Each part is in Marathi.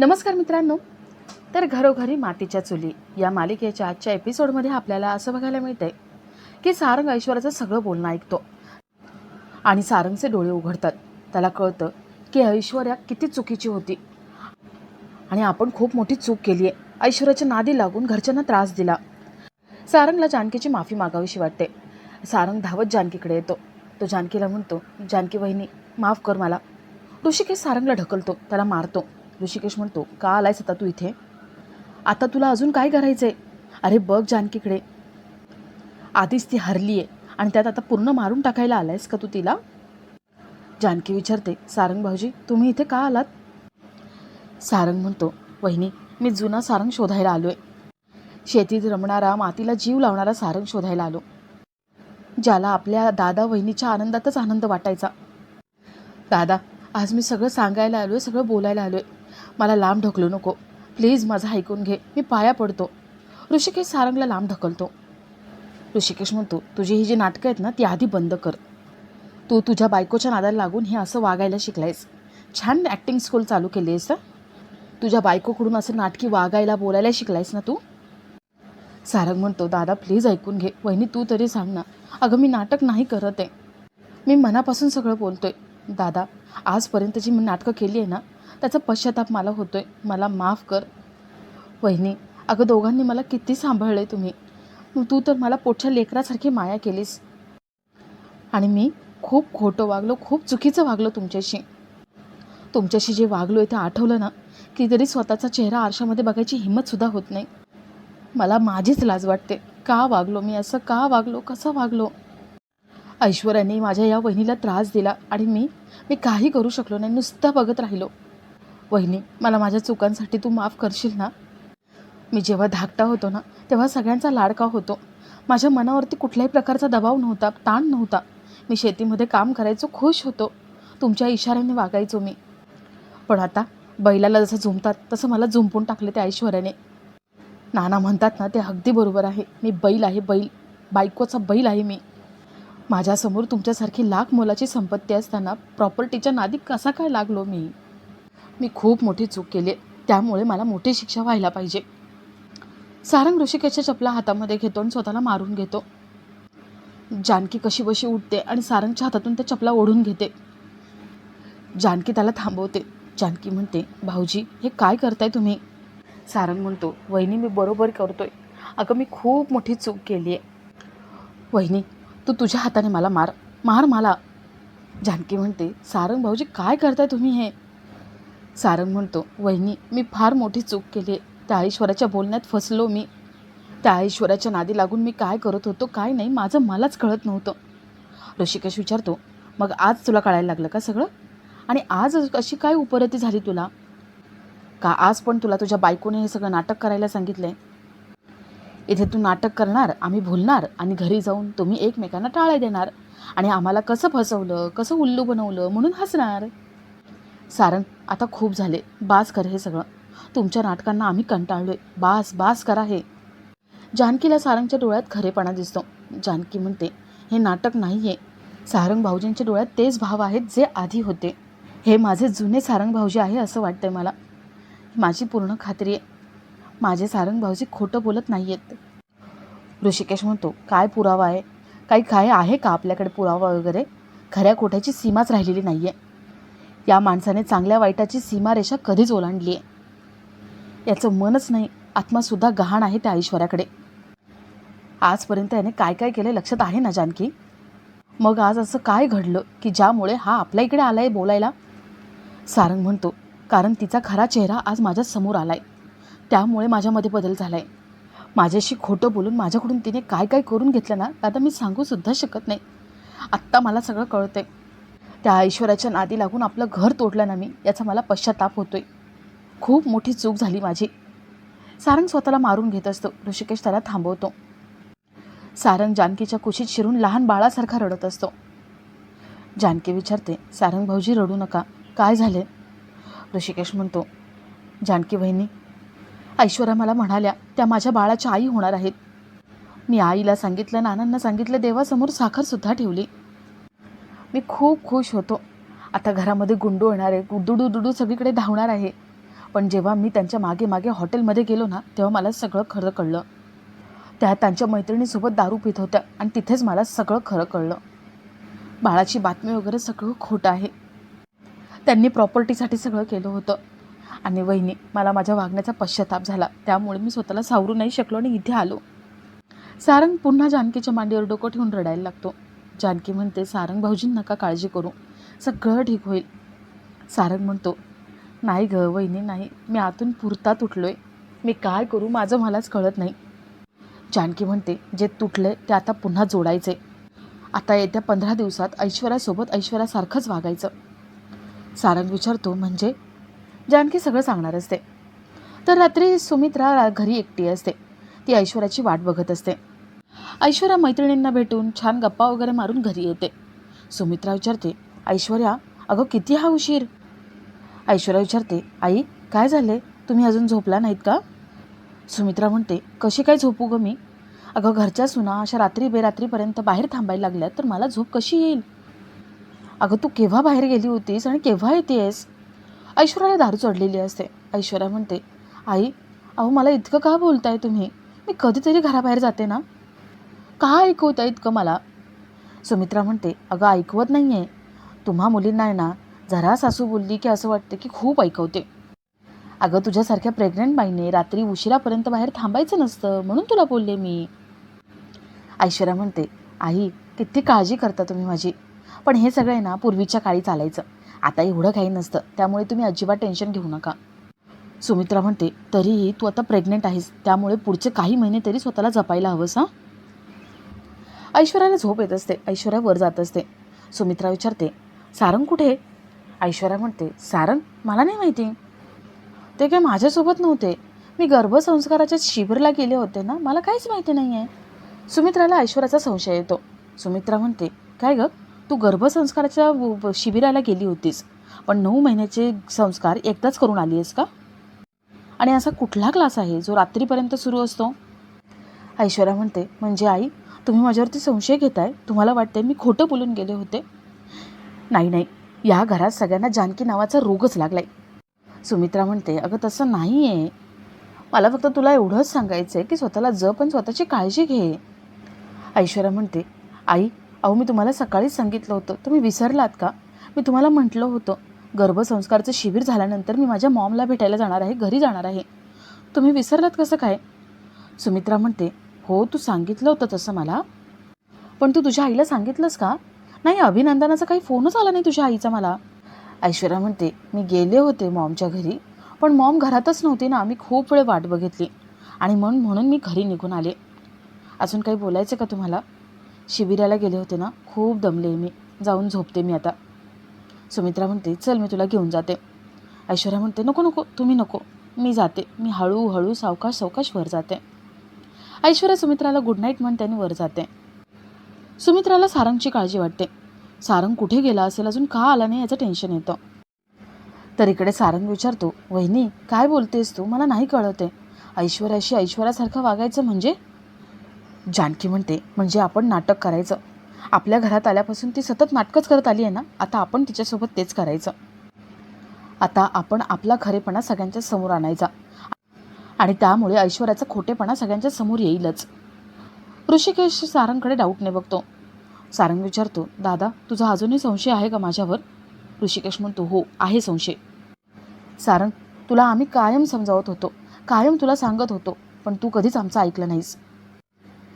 नमस्कार मित्रांनो. तर घरोघरी मातीच्या चुली या मालिकेच्या आजच्या एपिसोडमध्ये आपल्याला असं बघायला मिळतंय की सारंग ऐश्वर्याचं सगळं बोलणं ऐकतो. आणि सारंगचे डोळे उघडतात. त्याला कळतं की ऐश्वर्या किती चुकीची होती. आणि आपण खूप मोठी चूक केली आहे ऐश्वर्याच्या नादी लागून घरच्यांना त्रास दिला. सारंगला जानकीची माफी मागावीशी वाटते. सारंग धावत जानकीकडे येतो. तो जानकीला म्हणतो जानकी वहिनी माफ कर मला. ऋषिकेश सारंगला ढकलतो. त्याला मारतो. ऋषिकेश म्हणतो का आलायस आता तू इथे? आता तुला अजून काय करायचं आहे अरे बघ जानकीकडे. आधीच ती हरली आहे आणि त्यात आता पूर्ण मारून टाकायला आलायस का तू तिला? जानकी विचारते सारंग भाऊजी तुम्ही इथे का आलात? सारंग म्हणतो वहिनी मी जुना सारंग शोधायला आलो आहे शेतीत रमणारा मातीला जीव लावणारा सारंग शोधायला आलो. ज्याला आपल्या दादा वहिनीच्या आनंदातच आनंद वाटायचा. दादा आज मी सगळं सांगायला आलो आहे सगळं बोलायला आलो आहे मला लांब ढकलू नको. प्लीज माझं ऐकून घे. मी पाया पडतो. ऋषिकेश सारंगला लांब ढकलतो. ऋषिकेश म्हणतो तुझी ही जी नाटकं आहेत ना ती आधी बंद कर. तू तुझ्या बायकोच्या नादाला लागून हे असं वागायला शिकलायस. छान ॲक्टिंग स्कूल चालू केली आहेस तुझ्या बायकोकडून असं नाटकी वागायला बोलायला शिकलायस ना तू? सारंग म्हणतो दादा प्लीज ऐकून घे. वहिनी तू तरी सांग ना. अगं मी नाटक नाही करत आहे. मी मनापासून सगळं बोलतोय. दादा आजपर्यंत जी मी नाटकं केली आहे ना त्याचा पश्चाताप मला होतोय. मला माफ कर. वहिनी अगं दोघांनी मला किती सांभाळले तुम्ही. तू तर मला पोटच्या लेकरासारखी माया केलीस. आणि मी खूप खोटं वागलो खूप चुकीचं वागलो तुमच्याशी. तुमच्याशी जे वागलो आहे ते आठवलं ना की तरी स्वतःचा चेहरा आरशामध्ये बघायची हिंमतसुद्धा होत नाही. मला माझीच लाज वाटते. का वागलो मी? असं का वागलो? कसं वागलो? ऐश्वर्याने माझ्या या वहिनीला त्रास दिला आणि मी मी काही करू शकलो नाही. नुसतं बघत राहिलो. वहिनी मला माझ्या चुकांसाठी तू माफ करशील ना? मी जेव्हा धाकटा होतो ना तेव्हा सगळ्यांचा लाडका होतो. माझ्या मनावरती कुठल्याही प्रकारचा दबाव नव्हता ताण नव्हता. मी शेतीमध्ये काम करायचो खुश होतो. तुमच्या इशाऱ्याने वागायचो मी. पण आता बैलाला जसं झुंपतात तसं मला झुंपून टाकले त्या ऐश्वर्याने. नाना म्हणतात ना ते अगदी बरोबर आहे. मी बैल आहे बैल. बायकोचा बैल आहे मी. माझ्यासमोर तुमच्यासारखी लाख मोलाची संपत्ती असताना प्रॉपर्टीच्या नादी कसा काय लागलो मी? मी खूप मोठी चूक केली आहे. त्यामुळे मला मोठी शिक्षा व्हायला पाहिजे. सारंग ऋषिकेशच्या चपला हातामध्ये घेतो आणि स्वतःला मारून घेतो. जानकी कशी बशी उठते आणि सारंगच्या हातातून त्या चपला ओढून घेते. जानकी त्याला थांबवते. जानकी म्हणते भाऊजी हे काय करताय तुम्ही? सारंग म्हणतो वहिनी मी बरोबर करतोय. अगं मी खूप मोठी चूक केली आहे. वहिनी तू तुझ्या हाताने मला मार. मार मला. जानकी म्हणते सारंग भाऊजी काय करताय तुम्ही हे? सारंग म्हणतो वहिनी मी फार मोठी चूक केली आहे. त्या ऐश्वर्याच्या बोलण्यात फसलो मी. त्या ऐश्वर्याच्या नादी लागून मी काय करत होतो काय नाही माझं मलाच कळत नव्हतं. ऋषिकेश विचारतो मग आज तुला कळायला लागलं का सगळं? आणि आज अशी काय उपरती झाली तुला? का आज पण तुला तुझ्या बायकोने हे सगळं नाटक करायला सांगितलं आहे इथे तू नाटक करणार आम्ही भुलणार आणि घरी जाऊन तुम्ही एकमेकांना टाळ्या देणार. आणि आम्हाला कसं फसवलं कसं उल्लू बनवलं म्हणून हसणार. सारंग आता खूप झाले. बास कर हे सगळं. तुमच्या नाटकांना आम्ही कंटाळलो आहे बास बास करा हे. जानकीला सारंगच्या डोळ्यात खरेपणा दिसतो. जानकी म्हणते हे नाटक नाही आहे सारंग भाऊजींच्या डोळ्यात तेच भाव आहेत जे आधी होते. हे माझे जुने सारंग भाऊजी आहे असं वाटतंय मला. माझी पूर्ण खात्री आहे. माझे सारंग भाऊजी खोटं बोलत नाही आहेत ऋषिकेश म्हणतो काय पुरावा आहे? काही काय आहे का आपल्याकडे पुरावा वगैरे? खऱ्या खोट्याची सीमाच राहिलेली नाही आहे या माणसाने चांगल्या वाईटाची सीमारेषा कधीच ओलांडली आहे याचं मनच नाही आत्मासुद्धा गहाण आहे त्या ऐश्वर्याकडे. आजपर्यंत याने काय काय केलं लक्षात आहे ना जानकी? मग आज असं काय घडलं की ज्यामुळे हा आपल्या इकडे आला आहे बोलायला? सारंग म्हणतो कारण तिचा खरा चेहरा आज माझ्यासमोर आला आहे त्यामुळे माझ्यामध्ये बदल झाला आहे माझ्याशी खोटं बोलून माझ्याकडून तिने काय काय करून घेतलं ना आता मी सांगूसुद्धा शकत नाही. आत्ता मला सगळं कळतं आहे त्या ईश्वराच्या नादी लागून आपलं घर तोडलं ना मी याचा मला पश्चाताप होतोय. खूप मोठी चूक झाली माझी. सारंग स्वतःला मारून घेत असतो. ऋषिकेश त्याला थांबवतो. सारंग जानकीच्या कुशीत शिरून लहान बाळासारखा रडत असतो. जानकी विचारते सारंग भाऊजी रडू नका. काय झाले ऋषिकेश म्हणतो जानकी बहिणी ऐश्वर्या मला म्हणाल्या त्या माझ्या बाळाच्या आई होणार आहेत. मी आईला सांगितलं नानांना सांगितलं देवासमोर साखरसुद्धा ठेवली. मी खूप खुश होतो. आता घरामध्ये गुंडू येणार आहे डुडू दुडू सगळीकडे धावणार आहे. पण जेव्हा मी त्यांच्या मागे मागे हॉटेलमध्ये गेलो ना तेव्हा मला सगळं खरं कळलं. त्या त्यांच्या मैत्रिणीसोबत दारू पित होत्या आणि तिथेच मला सगळं खरं कळलं. बाळाची बातमी वगैरे सगळं खोटं आहे. त्यांनी प्रॉपर्टीसाठी सगळं केलं होतं. आणि वहिनी मला माझ्या वागण्याचा पश्चाताप झाला. त्यामुळे मी स्वतःला सावरू नाही शकलो आणि इथे आलो. सारंग पुन्हा जानकीच्या मांडीवर डोकं ठेवून रडायला लागतो. जानकी म्हणते सारंग भाऊजी नका काळजी करू. सगळं ठीक होईल. सारंग म्हणतो नाही ग वहिनी नाही. मी आतून पुरता तुटलोय मी काय करू? माझं मलाच कळत नाही. जानकी म्हणते जे तुटले ते आता पुन्हा जोडायचे आता येत्या पंधरा दिवसात ऐश्वर्यासोबत ऐश्वर्यासारखंच वागायचं. सारंग विचारतो म्हणजे? जानकी सगळं सांगणार असते. तर रात्री सुमित्रा घरी एकटी असते. ती ऐश्वर्याची वाट बघत असते. ऐश्वर्या मैत्रिणींना भेटून छान गप्पा वगैरे मारून घरी येते. सुमित्रा विचारते ऐश्वर्या अगं किती हा उशीर ऐश्वर्या विचारते आई काय झाले तुम्ही अजून झोपला नाहीत का? सुमित्रा म्हणते कशी काय झोपू ग मी? अगं घरच्या सुना अशा रात्री बेरात्रीपर्यंत बाहेर थांबायला लागल्या तर मला झोप कशी येईल? अगं तू केव्हा बाहेर गेली होतीस आणि केव्हा येते आहेस ऐश्वर्याला दारू चढलेली असते. ऐश्वर्या म्हणते आई अहो मला इतकं का बोलताय तुम्ही? मी कधीतरी घराबाहेर जाते ना. का ऐकवता इतकं मला? सुमित्रा म्हणते अगं ऐकवत नाही आहे तुम्हा मुलींना आहे ना जरा सासू बोलली की असं वाटतं की खूप ऐकवते. अगं तुझ्यासारख्या प्रेग्नंट बाईने रात्री उशिरापर्यंत बाहेर थांबायचं नसतं म्हणून तुला बोलले मी. ऐश्वर्या म्हणते आई किती काळजी करता तुम्ही माझी. पण हे सगळं आहे ना पूर्वीच्या काळी चालायचं. आता एवढं काही नसतं. त्यामुळे तुम्ही अजिबात टेन्शन घेऊ नका. सुमित्रा म्हणते तरीही तू आता प्रेग्नेंट आहेस. त्यामुळे पुढचे काही महिने तरी स्वतःला जपायला हवंस हां? ऐश्वर्याला झोप येत असते. ऐश्वर्या वर जात असते. सुमित्रा विचारते सारंग कुठे ऐश्वर्या म्हणते सारंग? मला नाही माहिती. ते काय माझ्यासोबत नव्हते. मी गर्भसंस्काराच्या शिबिरला गेले होते ना? मला काहीच माहिती नाही आहे सुमित्राला ऐश्वर्याचा संशय येतो. सुमित्रा म्हणते काय गं? तू गर्भसंस्काराच्या व- शिबिराला गेली होतीस. पण नऊ महिन्याचे संस्कार एकदाच करून आली आहेस का? आणि असा कुठला क्लास आहे जो रात्रीपर्यंत सुरू असतो? ऐश्वर्या म्हणते म्हणजे आई तुम्ही माझ्यावरती संशय घेताय तुम्हाला वाटते मी खोटं बोलून गेले होते? नाही नाही. या घरात सगळ्यांना जानकी नावाचा रोगच लागलाय. सुमित्रा म्हणते अगं तसं नाही आहे मला फक्त तुला एवढंच सांगायचं आहे की स्वतःला जप पण स्वतःची काळजी घे. ऐश्वर्या म्हणते आई अहो मी तुम्हाला सकाळीच सांगितलं होतं. तुम्ही विसरलात का? मी तुम्हाला म्हटलं होतं. गर्भसंस्कारचं शिबिर झाल्यानंतर मी माझ्या मॉमला भेटायला जाणार आहे घरी जाणार आहे. तुम्ही विसरलात कसं काय? सुमित्रा म्हणते हो तू सांगितलं होतं तसं मला. पण तू तुझ्या आईला सांगितलंस का? नाही अभिनंदनाचा काही फोनच आला नाही तुझ्या आईचा मला. ऐश्वर्या म्हणते मी गेले होते मॉमच्या घरी पण मॉम घरातच नव्हती ना मी खूप वेळ वाट बघितली. आणि म्हणून म्हणून मी घरी निघून आले. अजून काही बोलायचं का तुम्हाला? शिबिराला गेले होते ना खूप दमले मी. जाऊन झोपते मी आता. सुमित्रा म्हणते चल मी तुला घेऊन जाते. ऐश्वर्या म्हणते नको नको तुम्ही नको. मी जाते. मी हळूहळू सावकाश सावकाश वर जाते. ऐश्वर्या सुमित्राला गुड नाईट म्हणते आणि वर जाते. सुमित्राला सारंगची काळजी वाटते. सारंग कुठे गेला असेल अजून का आला नाही याचं टेन्शन येतं. तर इकडे सारंग विचारतो वहिनी काय बोलतेस तू? मला नाही कळते. ऐश्वर्याशी ऐश्वर्यासारखं वागायचं म्हणजे? जानकी म्हणते म्हणजे आपण नाटक करायचं. आपल्या घरात आल्यापासून ती सतत नाटकच करत आली आहे ना? आता आपण तिच्यासोबत तेच करायचं. आता आपण आपला खरेपणा सगळ्यांच्या समोर आणायचा. आणि त्यामुळे ऐश्वर्याचा खोटेपणा सगळ्यांच्या समोर येईलच. ऋषिकेश सारंगकडे डाऊटने बघतो. सारंग विचारतो दादा तुझा अजूनही संशय आहे का माझ्यावर? ऋषिकेश म्हणतो हो आहे संशय. सारंग तुला आम्ही कायम समजावत होतो कायम तुला सांगत होतो पण तू कधीच आमचं ऐकलं नाहीस.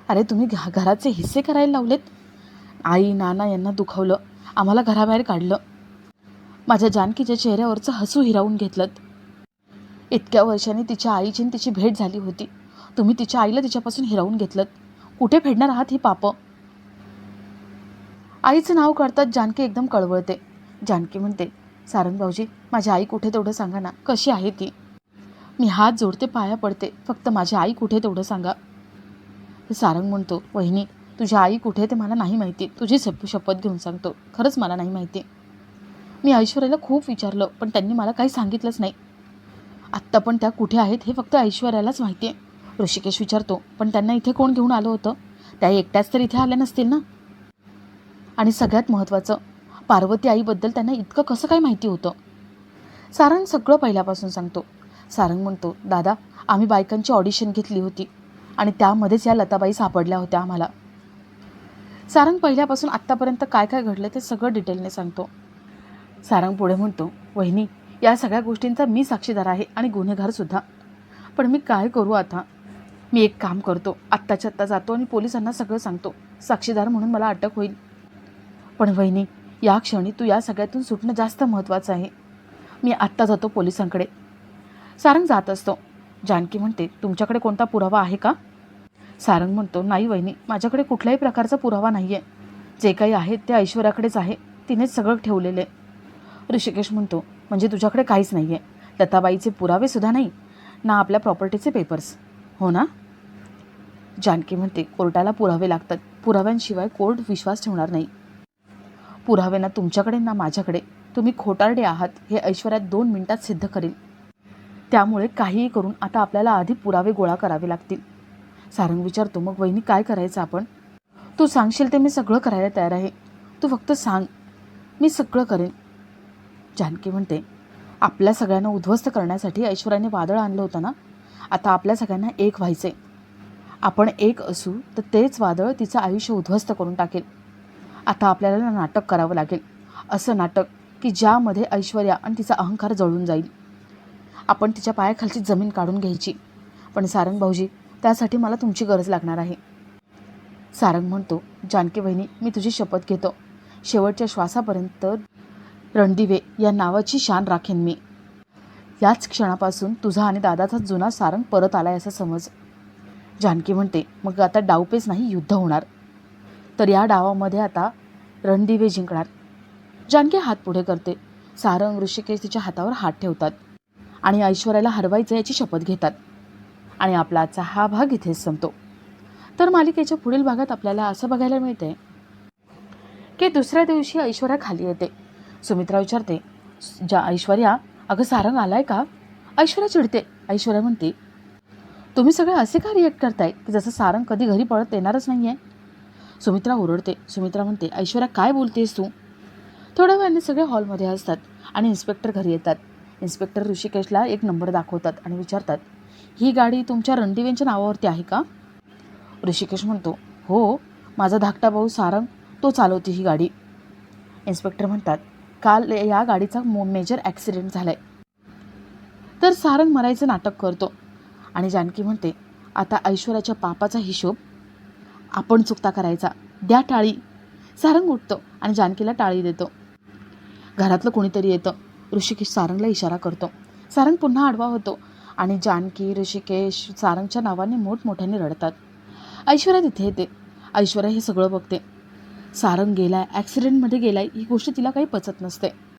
अरे तुम्ही घ घराचे हिस्से करायला लावलेत? आई नाना यांना दुखावलं आम्हाला घराबाहेर काढलं. माझ्या जानकीच्या चेहऱ्यावरचं हसू हिरावून घेतलं इतक्या वर्षांनी तिच्या आईची आणि तिची भेट झाली होती. तुम्ही तिच्या आईला तिच्यापासून हिरावून घेतलं कुठे फेडणार आहात ही पापं? आईचं नाव काढताच जानकी एकदम कळवळते. जानकी म्हणते सारंग भाऊजी माझी आई कुठे तेवढं सांगा ना कशी आहे ती? मी हात जोडते पाया पडते फक्त माझी आई कुठे तेवढं सांगा. सारंग म्हणतो वहिनी तुझी आई कुठे ते मला नाही माहिती. तुझी शप शपथ घेऊन सांगतो. खरंच मला नाही माहिती. मी ऐश्वर्याला खूप विचारलं पण त्यांनी मला काही सांगितलंच नाही. आत्ता पण त्या कुठे आहेत हे फक्त ऐश्वर्यालाच माहिती आहे. ऋषिकेश विचारतो पण त्यांना इथे कोण घेऊन आलं होतं? त्या एकट्याच तर इथे आल्या नसतील ना? आणि सगळ्यात महत्त्वाचं पार्वती आईबद्दल त्यांना इतकं कसं काय माहिती होतं? सारंग सगळं पहिल्यापासून सांगतो. सारंग म्हणतो दादा आम्ही बायकांची ऑडिशन घेतली होती आणि त्यामध्येच या लताबाई सापडल्या होत्या आम्हाला. सारंग पहिल्यापासून आत्तापर्यंत काय काय घडलं ते सगळं डिटेलने सांगतो. सारंग पुढे म्हणतो वहिनी या सगळ्या गोष्टींचा मी साक्षीदार आहे आणि गुन्हेगारसुद्धा पण मी काय करू आता? मी एक काम करतो. आत्ताच्या आत्ता जातो आणि पोलिसांना सगळं सांगतो. साक्षीदार म्हणून मला अटक होईल. पण वहिनी या क्षणी तू या सगळ्यातून सुटणं जास्त महत्त्वाचं आहे. मी आत्ता जातो पोलिसांकडे. सारंग जात असतो. जानकी म्हणते तुमच्याकडे कोणता पुरावा आहे का? सारंग म्हणतो नाही वहिनी माझ्याकडे कुठल्याही प्रकारचा पुरावा नाही आहे जे काही आहे ते ऐश्वर्याकडेच आहे. तिनेच सगळं ठेवलेले ऋषिकेश म्हणतो म्हणजे तुझ्याकडे काहीच नाही आहे लताबाईचे पुरावेसुद्धा नाही. ना आपल्या प्रॉपर्टीचे पेपर्स हो ना? जानकी म्हणते कोर्टाला पुरावे लागतात. पुराव्यांशिवाय कोर्ट विश्वास ठेवणार नाही. पुरावे ना तुमच्याकडे ना माझ्याकडे. तुम्ही खोटारडे आहात. हे ऐश्वर्यात दोन मिनिटात सिद्ध करेल. त्यामुळे काहीही करून आता आपल्याला आधी पुरावे गोळा करावे लागतील. सारंग विचारतो मग वहिनी काय करायचं आपण? तू सांगशील ते मी सगळं करायला तयार आहे. तू फक्त सांग. मी सगळं करेन. जानकी म्हणते आपल्या सगळ्यांना उद्ध्वस्त करण्यासाठी ऐश्वर्याने वादळ आणलं होतं ना? आता आपल्या सगळ्यांना एक व्हायचं आहे आपण एक असू तर तेच वादळ तिचं आयुष्य उद्ध्वस्त करून टाकेल. आता आपल्याला नाटक करावं लागेल. असं नाटक की ज्यामध्ये ऐश्वर्या आणि तिचा अहंकार जळून जाईल. आपण तिच्या पायाखालची जमीन काढून घ्यायची. पण सारंग भाऊजी त्यासाठी मला तुमची गरज लागणार आहे. सारंग म्हणतो जानकी बहिणी मी तुझी शपथ घेतो. शेवटच्या श्वासापर्यंत रणदिवे या नावाची शान राखेन मी. याच क्षणापासून तुझा आणि दादाचा जुना सारंग परत आलाय असं समज. जानकी म्हणते मग आता डावपेच नाही युद्ध होणार. तर या डावामध्ये आता रणदिवे जिंकणार. जानकी हात पुढे करते. सारंग ऋषिकेश तिच्या हातावर हात ठेवतात आणि ऐश्वर्याला हरवायचं याची शपथ घेतात. आणि आपला आजचा हा भाग इथेच संपतो. तर मालिकेच्या पुढील भागात आपल्याला असं बघायला मिळते की दुसऱ्या दिवशी ऐश्वर्या खाली येते. सुमित्रा विचारते ज्या ऐश्वर्या अगं सारंग आलाय का? ऐश्वर्या चिडते. ऐश्वर्या म्हणते तुम्ही सगळे असे का रिॲक्ट करताय? की जसं सारंग कधी घरी पळत येणारच नाही आहे सुमित्रा ओरडते. सुमित्रा म्हणते ऐश्वर्या काय बोलतेस तू? थोड्या वेळाने सगळे हॉलमध्ये असतात आणि इन्स्पेक्टर घरी येतात. इन्स्पेक्टर ऋषिकेशला एक नंबर दाखवतात आणि विचारतात ही गाडी तुमच्या रणदिवेंच्या नावावरती आहे का? ऋषिकेश म्हणतो हो माझा धाकटा भाऊ सारंग तो चालवते ही गाडी. इन्स्पेक्टर म्हणतात काल या गाडीचा मो मेजर ॲक्सिडेंट झाला आहे तर सारंग मरायचं नाटक करतो. आणि जानकी म्हणते आता ऐश्वर्याच्या पापाचा हिशोब आपण चुकता करायचा. द्या टाळी. सारंग उठतो आणि जानकीला टाळी देतो. घरातलं कोणीतरी येतं. ऋषिकेश सारंगला इशारा करतो. सारंग पुन्हा आडवा होतो आणि जानकी ऋषिकेश सारंगच्या नावाने मोठमोठ्याने रडतात. ऐश्वर्या तिथे येते. ऐश्वर्या हे सगळं बघते. सारंग गेलाय ॲक्सिडेंटमध्ये गेलाय ही गोष्ट तिला काही पचत नसते.